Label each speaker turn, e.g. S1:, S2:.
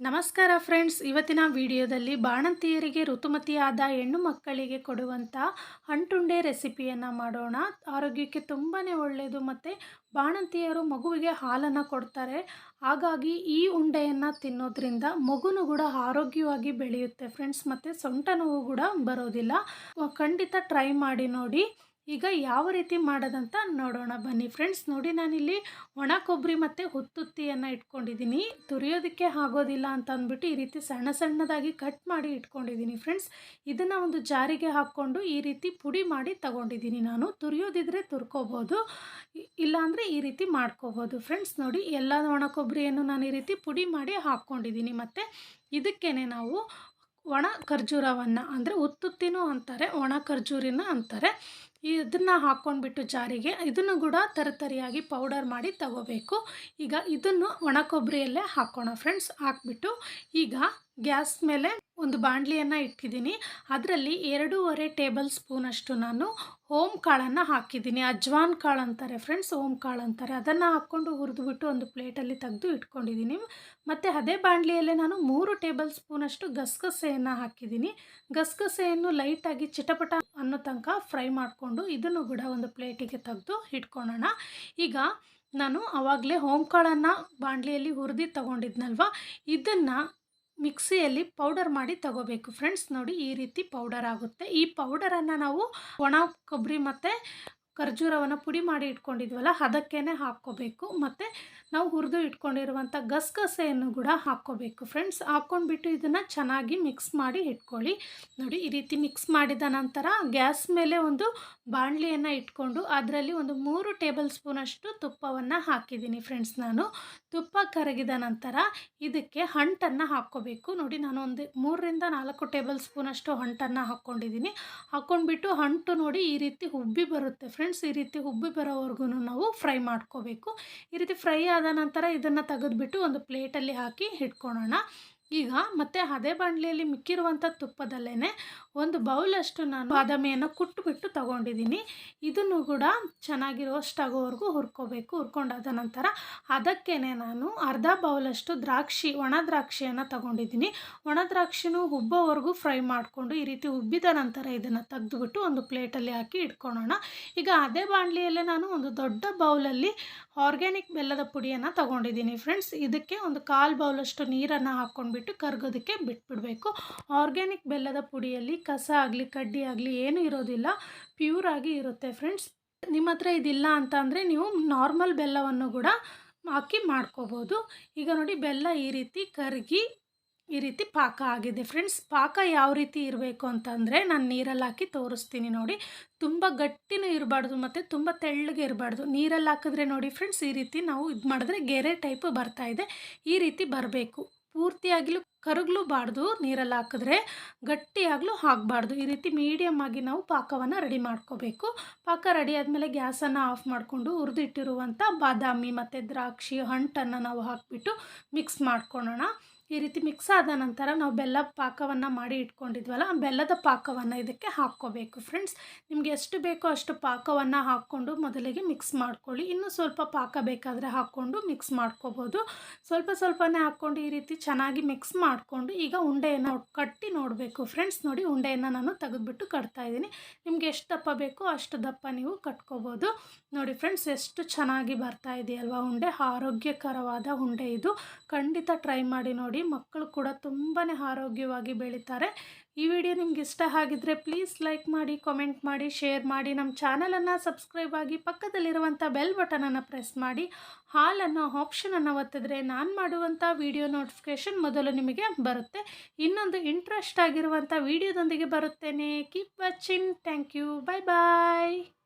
S1: ನಮಸ್ಕಾರ ಫ್ರೆಂಡ್ಸ್, ಇವತ್ತಿನ ವಿಡಿಯೋದಲ್ಲಿ ಬಾಣಂತಿಯರಿಗೆ ಋತುಮತಿಯಾದ ಹೆಣ್ಣು ಮಕ್ಕಳಿಗೆ ಕೊಡುವಂಥ ಅಂಟುಂಡೆ ರೆಸಿಪಿಯನ್ನು ಮಾಡೋಣ. ಆರೋಗ್ಯಕ್ಕೆ ತುಂಬಾ ಒಳ್ಳೆಯದು ಮತ್ತು ಬಾಣಂತಿಯರು ಮಗುವಿಗೆ ಹಾಲನ್ನು ಕೊಡ್ತಾರೆ. ಹಾಗಾಗಿ ಈ ಉಂಡೆಯನ್ನು ತಿನ್ನೋದ್ರಿಂದ ಮಗುನು ಕೂಡ ಆರೋಗ್ಯವಾಗಿ ಬೆಳೆಯುತ್ತೆ ಫ್ರೆಂಡ್ಸ್, ಮತ್ತು ಸೊಂಟ ನೋವು ಕೂಡ ಬರೋದಿಲ್ಲ. ಖಂಡಿತ ಟ್ರೈ ಮಾಡಿ ನೋಡಿ. ಈಗ ಯಾವ ರೀತಿ ಮಾಡೋದಂತ ನೋಡೋಣ. ಬನ್ನಿ ಫ್ರೆಂಡ್ಸ್ ನೋಡಿ ನಾನಿಲ್ಲಿ ಒಣ ಕೊಬ್ಬರಿ ಮತ್ತು ಹುತ್ತುತ್ತಿಯನ್ನು ಇಟ್ಕೊಂಡಿದ್ದೀನಿ. ತುರಿಯೋದಕ್ಕೆ ಆಗೋದಿಲ್ಲ ಅಂತ ಅಂದ್ಬಿಟ್ಟು ಈ ರೀತಿ ಸಣ್ಣ ಸಣ್ಣದಾಗಿ ಕಟ್ ಮಾಡಿ ಇಟ್ಕೊಂಡಿದ್ದೀನಿ ಫ್ರೆಂಡ್ಸ್ ಇದನ್ನು ಒಂದು ಜಾರಿಗೆ ಹಾಕ್ಕೊಂಡು ಈ ರೀತಿ ಪುಡಿ ಮಾಡಿ ತಗೊಂಡಿದ್ದೀನಿ ನಾನು. ತುರಿಯೋದಿದ್ರೆ ತುರ್ಕೋಬೋದು, ಇಲ್ಲಾಂದರೆ ಈ ರೀತಿ ಮಾಡ್ಕೋಬೋದು. ಫ್ರೆಂಡ್ಸ್ ನೋಡಿ ಎಲ್ಲ ಒಣ ಕೊಬ್ಬರಿಯನ್ನು ನಾನು ಈ ರೀತಿ ಪುಡಿ ಮಾಡಿ ಹಾಕ್ಕೊಂಡಿದ್ದೀನಿ. ಮತ್ತು ಇದಕ್ಕೇ ನಾವು ಒಣ ಖರ್ಜೂರವನ್ನು, ಅಂದರೆ ಉತ್ತುತ್ತಿನೂ ಅಂತಾರೆ, ಒಣ ಖರ್ಜೂರಿನ ಅಂತಾರೆ. ಇದನ್ನು ಹಾಕ್ಕೊಂಡ್ಬಿಟ್ಟು ಜಾರಿಗೆ ಇದನ್ನು ಕೂಡ ತರತರಿಯಾಗಿ ಪೌಡರ್ ಮಾಡಿ ತಗೋಬೇಕು. ಈಗ ಇದನ್ನು ಒಣ ಕೊಬ್ಬರಿಯಲ್ಲೇ ಹಾಕೋಣ ಫ್ರೆಂಡ್ಸ್ ಹಾಕ್ಬಿಟ್ಟು ಈಗ ಗ್ಯಾಸ್ ಮೇಲೆ ಒಂದು ಬಾಣಲಿಯನ್ನು ಇಟ್ಟಿದ್ದೀನಿ. ಅದರಲ್ಲಿ ಎರಡೂವರೆ ಟೇಬಲ್ ಸ್ಪೂನಷ್ಟು ನಾನು ಓಮ್ ಕಾಳನ್ನು ಹಾಕಿದ್ದೀನಿ. ಅಜ್ವಾನ್ ಕಾಳು ಅಂತಾರೆ ಫ್ರೆಂಡ್ಸ್ ಓಮ್ ಕಾಳು ಅಂತಾರೆ. ಅದನ್ನು ಹಾಕ್ಕೊಂಡು ಹುರಿದುಬಿಟ್ಟು ಒಂದು ಪ್ಲೇಟಲ್ಲಿ ತೆಗೆದು ಇಟ್ಕೊಂಡಿದ್ದೀನಿ. ಮತ್ತು ಅದೇ ಬಾಣಲಿಯಲ್ಲೇ ನಾನು ಮೂರು ಟೇಬಲ್ ಸ್ಪೂನಷ್ಟು ಗಸಗಸೆಯನ್ನು ಹಾಕಿದ್ದೀನಿ. ಗಸಗಸೆಯನ್ನು ಲೈಟಾಗಿ ಚಿಟಪಟ ಅನ್ನೋ ತನಕ ಫ್ರೈ ಮಾಡಿಕೊಂಡು ಇದನ್ನು ಕೂಡ ಒಂದು ಪ್ಲೇಟಿಗೆ ತೆಗೆದು ಇಟ್ಕೊಳ್ಳೋಣ ಈಗ ನಾನು ಆವಾಗಲೇ ಓಂಕಾಳನ್ನು ಕಾಳನ್ನು ಬಾಣಲಿಯಲ್ಲಿ ಹುರಿದು ತೊಗೊಂಡಿದ್ನಲ್ವ? ಇದನ್ನು ಮಿಕ್ಸಿಯಲ್ಲಿ ಪೌಡರ್ ಮಾಡಿ ತಗೋಬೇಕು ಫ್ರೆಂಡ್ಸ್. ನೋಡಿ ಈ ರೀತಿ ಪೌಡರ್ ಆಗುತ್ತೆ. ಈ ಪೌಡರನ್ನು ನಾವು ಒಣ ಕೊಬ್ಬರಿ ಮತ್ತು ಖರ್ಜೂರವನ್ನು ಪುಡಿ ಮಾಡಿ ಇಟ್ಕೊಂಡಿದ್ವಲ್ಲ ಅದಕ್ಕೇ ಹಾಕ್ಕೋಬೇಕು. ಮತ್ತು ನಾವು ಹುರಿದು ಇಟ್ಕೊಂಡಿರುವಂಥ ಗಸಗಸೆಯನ್ನು ಕೂಡ ಹಾಕ್ಕೋಬೇಕು. ಫ್ರೆಂಡ್ಸ್, ಹಾಕ್ಕೊಂಡ್ಬಿಟ್ಟು ಇದನ್ನು ಚೆನ್ನಾಗಿ ಮಿಕ್ಸ್ ಮಾಡಿ ಇಟ್ಕೊಳ್ಳಿ. ನೋಡಿ, ಈ ರೀತಿ ಮಿಕ್ಸ್ ಮಾಡಿದ ನಂತರ ಗ್ಯಾಸ್ ಮೇಲೆ ಒಂದು ಬಾಣಲಿಯನ್ನು ಇಟ್ಕೊಂಡು ಅದರಲ್ಲಿ ಒಂದು ಮೂರು ಟೇಬಲ್ ಸ್ಪೂನಷ್ಟು ತುಪ್ಪವನ್ನು ಹಾಕಿದ್ದೀನಿ ಫ್ರೆಂಡ್ಸ್ ನಾನು. ತುಪ್ಪ ಕರಗಿದ ನಂತರ ಇದಕ್ಕೆ ಹಂಟನ್ನು ಹಾಕ್ಕೋಬೇಕು. ನೋಡಿ ನಾನು ಒಂದು ಮೂರರಿಂದ ನಾಲ್ಕು ಟೇಬಲ್ ಸ್ಪೂನಷ್ಟು ಹಂಟನ್ನು ಹಾಕ್ಕೊಂಡಿದ್ದೀನಿ. ಹಾಕ್ಕೊಂಡ್ಬಿಟ್ಟು ಅಂಟು ನೋಡಿ ಈ ರೀತಿ ಉಬ್ಬಿ ಬರುತ್ತೆ. ಫ್ರೆಂಡ್ಸ್, ಈ ರೀತಿ ಉಬ್ಬಿ ಬರೋವರೆಗೂ ನಾವು ಫ್ರೈ ಮಾಡ್ಕೋಬೇಕು. ಈ ರೀತಿ ಫ್ರೈ ಆದ ನಂತರ ಇದನ್ನು ತೆಗೆದುಬಿಟ್ಟು ಒಂದು ಪ್ಲೇಟಲ್ಲಿ ಹಾಕಿ ಇಟ್ಕೊಳ್ಳೋಣ ಈಗ ಮತ್ತೆ ಅದೇ ಬಾಣಲಿಯಲ್ಲಿ ಮಿಕ್ಕಿರುವಂಥ ತುಪ್ಪದಲ್ಲೇ ಒಂದು ಬೌಲಷ್ಟು ನಾನು ಬಾದಾಮಿಯನ್ನು ಕುಟ್ಟುಬಿಟ್ಟು ತಗೊಂಡಿದ್ದೀನಿ. ಇದನ್ನು ಕೂಡ ಚೆನ್ನಾಗಿ ರೋಸ್ಟ್ ಆಗೋವರೆಗೂ ಹುರ್ಕೋಬೇಕು, ಹುರ್ಕೊಂಡಾದ ನಂತರ ಅದಕ್ಕೇ ನಾನು ಅರ್ಧ ಬೌಲಷ್ಟು ದ್ರಾಕ್ಷಿ, ಒಣ ದ್ರಾಕ್ಷಿಯನ್ನು ತಗೊಂಡಿದ್ದೀನಿ. ಒಣ ದ್ರಾಕ್ಷಿನೂ ಉಬ್ಬೋವರೆಗೂ ಫ್ರೈ ಮಾಡಿಕೊಂಡು ಈ ರೀತಿ ಉಬ್ಬಿದ ನಂತರ ಇದನ್ನು ತೆಗೆದುಬಿಟ್ಟು ಒಂದು ಪ್ಲೇಟಲ್ಲಿ ಹಾಕಿ ಇಟ್ಕೊಳ್ಳೋಣ. ಈಗ ಅದೇ ಬಾಣಲಿಯಲ್ಲೇ ನಾನು ಒಂದು ದೊಡ್ಡ ಬೌಲಲ್ಲಿ ಆರ್ಗ್ಯಾನಿಕ್ ಬೆಲ್ಲದ ಪುಡಿಯನ್ನು ತಗೊಂಡಿದ್ದೀನಿ. ಫ್ರೆಂಡ್ಸ್, ಇದಕ್ಕೆ ಒಂದು ಕಾಲು ಬೌಲಷ್ಟು ನೀರನ್ನು ಹಾಕ್ಕೊಂಡ್ಬಿಟ್ಟು ಕರ್ಗೋದಕ್ಕೆ ಬಿಟ್ಬಿಡಬೇಕು. ಆರ್ಗ್ಯಾನಿಕ್ ಬೆಲ್ಲದ ಪುಡಿಯಲ್ಲಿ ಕಸ ಆಗಲಿ, ಕಡ್ಡಿ ಆಗಲಿ ಏನೂ ಇರೋದಿಲ್ಲ. ಪ್ಯೂರ್ ಆಗಿ ಇರುತ್ತೆ ಫ್ರೆಂಡ್ಸ್. ನಿಮ್ಮ ಹತ್ರ ಇದಿಲ್ಲ ಅಂತ ಅಂದರೆ ನೀವು ನಾರ್ಮಲ್ ಬೆಲ್ಲವನ್ನು ಕೂಡ ಹಾಕಿ ಮಾಡ್ಕೋಬೋದು. ಈಗ ನೋಡಿ ಬೆಲ್ಲ ಈ ರೀತಿ ಕರಗಿ ಈ ರೀತಿ ಪಾಕ ಆಗಿದೆ ಫ್ರೆಂಡ್ಸ್. ಪಾಕ ಯಾವ ರೀತಿ ಇರಬೇಕು ಅಂತಂದರೆ ನಾನು ನೀರಲ್ಲಿ ಹಾಕಿ ತೋರಿಸ್ತೀನಿ ನೋಡಿ. ತುಂಬ ಗಟ್ಟಿನೂ ಇರಬಾರ್ದು ಮತ್ತು ತುಂಬ ತೆಳ್ಳಗೆ ಇರಬಾರ್ದು. ನೀರಲ್ಲಿ ಹಾಕಿದ್ರೆ ನೋಡಿ ಫ್ರೆಂಡ್ಸ್ ಈ ರೀತಿ ನಾವು ಇದು ಮಾಡಿದ್ರೆ ಗೆರೆ ಟೈಪ್ ಬರ್ತಾ ಇದೆ. ಈ ರೀತಿ ಬರಬೇಕು. ಪೂರ್ತಿಯಾಗಲೂ ಕರಗಲೂಬಾರ್ದು, ನೀರಲ್ಲಿ ಹಾಕಿದ್ರೆ ಗಟ್ಟಿಯಾಗಲೂ ಹಾಕಬಾರ್ದು. ಈ ರೀತಿ ಮೀಡಿಯಮ್ ಆಗಿ ನಾವು ಪಾಕವನ್ನು ರೆಡಿ ಮಾಡ್ಕೋಬೇಕು. ಪಾಕ ರೆಡಿ ಆದಮೇಲೆ ಗ್ಯಾಸನ್ನು ಆಫ್ ಮಾಡಿಕೊಂಡು ಹುರಿದಿಟ್ಟಿರುವಂಥ ಬಾದಾಮಿ ಮತ್ತು ದ್ರಾಕ್ಷಿ, ಹಂಟನ್ನು ನಾವು ಹಾಕಿಬಿಟ್ಟು ಮಿಕ್ಸ್ ಮಾಡ್ಕೊಳ್ಳೋಣ ಈ ರೀತಿ ಮಿಕ್ಸ್ ಆದ ನಂತರ ನಾವು ಬೆಲ್ಲ ಪಾಕವನ್ನು ಮಾಡಿ ಇಟ್ಕೊಂಡಿದ್ವಲ್ಲ, ಆ ಬೆಲ್ಲದ ಪಾಕವನ್ನು ಇದಕ್ಕೆ ಹಾಕ್ಕೋಬೇಕು ಫ್ರೆಂಡ್ಸ್ ನಿಮಗೆ ಎಷ್ಟು ಬೇಕೋ ಅಷ್ಟು ಪಾಕವನ್ನು ಹಾಕ್ಕೊಂಡು ಮೊದಲಿಗೆ ಮಿಕ್ಸ್ ಮಾಡ್ಕೊಳ್ಳಿ. ಇನ್ನೂ ಸ್ವಲ್ಪ ಪಾಕ ಬೇಕಾದರೆ ಹಾಕ್ಕೊಂಡು ಮಿಕ್ಸ್ ಮಾಡ್ಕೋಬೋದು. ಸ್ವಲ್ಪ ಸ್ವಲ್ಪನೇ ಹಾಕ್ಕೊಂಡು ಈ ರೀತಿ ಚೆನ್ನಾಗಿ ಮಿಕ್ಸ್ ಮಾಡಿಕೊಂಡು ಈಗ ಉಂಡೆಯನ್ನು ಕಟ್ಟಿ ನೋಡಬೇಕು ಫ್ರೆಂಡ್ಸ್ ನೋಡಿ ಉಂಡೆಯನ್ನು ನಾನು ತೆಗೆದುಬಿಟ್ಟು ಕಟ್ತಾ ಇದ್ದೀನಿ. ನಿಮಗೆ ಎಷ್ಟು ದಪ್ಪ ಬೇಕೋ ಅಷ್ಟು ದಪ್ಪ ನೀವು ಕಟ್ಕೋಬೋದು. ನೋಡಿ ಫ್ರೆಂಡ್ಸ್ ಎಷ್ಟು ಚೆನ್ನಾಗಿ ಬರ್ತಾ ಇದೆಯಲ್ವಾ ಉಂಡೆ. ಆರೋಗ್ಯಕರವಾದ ಉಂಡೆ ಇದು. ಖಂಡಿತ ಟ್ರೈ ಮಾಡಿ ನೋಡಿ. ಮಕ್ಕಳು ಕೂಡ ತುಂಬಾ ಆರೋಗ್ಯವಾಗಿ ಬೆಳೀತಾರೆ. ಈ ವಿಡಿಯೋ ನಿಮ್ಗೆ ಇಷ್ಟ ಆಗಿದ್ರೆ ಪ್ಲೀಸ್ ಲೈಕ್ ಮಾಡಿ, ಕಮೆಂಟ್ ಮಾಡಿ, ಶೇರ್ ಮಾಡಿ. ನಮ್ಮ ಚಾನಲನ್ನು ಸಬ್ಸ್ಕ್ರೈಬ್ ಆಗಿ ಪಕ್ಕದಲ್ಲಿರುವಂಥ ಬೆಲ್ ಬಟನನ್ನು ಪ್ರೆಸ್ ಮಾಡಿ. ಹಾಲನ್ನು ಆಪ್ಷನನ್ನು ಒತ್ತಿದ್ರೆ ನಾನು ಮಾಡುವಂಥ ವಿಡಿಯೋ ನೋಟಿಫಿಕೇಷನ್ ಮೊದಲು ನಿಮಗೆ ಬರುತ್ತೆ. ಇನ್ನೊಂದು ಇಂಟ್ರೆಸ್ಟ್ ಆಗಿರುವಂಥ ವಿಡಿಯೋದೊಂದಿಗೆ ಬರುತ್ತೇನೆ. Keep watching. Thank you. Bye bye